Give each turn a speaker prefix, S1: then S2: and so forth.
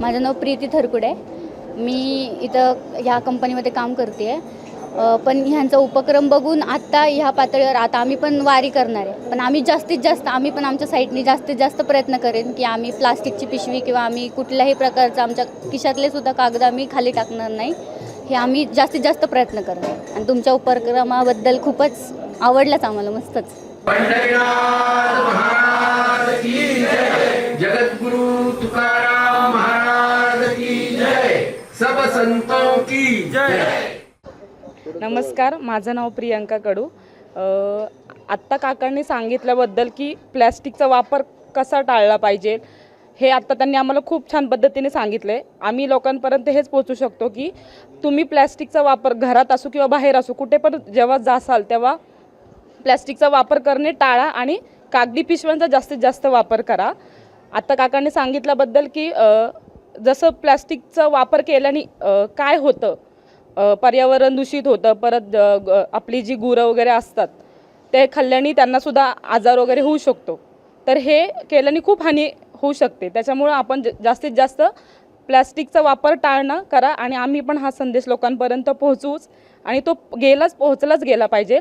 S1: माझं नाव प्रीती थरकुडे आहे. मी इथं ह्या कंपनीमध्ये काम करते आहे पण ह्यांचा उपक्रम बघून आत्ता ह्या पातळीवर आता आम्ही पण वारी करणार आहे. पण आम्ही जास्तीत जास्त आम्ही पण आमच्या साईडनी जास्तीत जास्त प्रयत्न करेन की आम्ही प्लास्टिकची पिशवी किंवा आम्ही कुठल्याही प्रकारचं आमच्या खिशातले सुद्धा कागद आम्ही खाली टाकणार नाही. हे आम्ही जास्तीत जास्त प्रयत्न करणार आणि तुमच्या उपक्रमाबद्दल खूपच आवडलंच आम्हाला मस्तच.
S2: सब संतों की जय।
S3: नमस्कार माझं नाव प्रियांका कडू. आत्ता काकांनी सांगितल्याबद्दल की प्लॅस्टिकचा वापर कसा टाळला पाहिजे हे आत्ता त्यांनी आम्हाला खूप छान पद्धतीने सांगितलं आहे आम्ही लोकांपर्यंत हेच पोचू शकतो की तुम्ही प्लॅस्टिकचा वापर घरात असो किंवा बाहेर असो कुठे पण जेव्हा जासाल तेव्हा प्लॅस्टिकचा वापर करणे टाळा आणि कागदी पिशव्यांचा जास्तीत जास्त वापर करा. आत्ता काकांनी सांगितल्याबद्दल की जसं प्लॅस्टिकचा वापर केल्याने काय होतं? पर्यावरण दूषित होतं परत आपली जी गुरं वगैरे असतात ते खाल्ल्याने त्यांनासुद्धा आजार वगैरे होऊ शकतो. तर हे केल्याने खूप हानी होऊ शकते. त्याच्यामुळं आपण ज- जास्तीत जास्त प्लॅस्टिकचा वापर टाळणं करा आणि आम्ही पण हा संदेश लोकांपर्यंत पोहोचवूच आणि तो गेलाच पोहोचलाच गेला पाहिजे.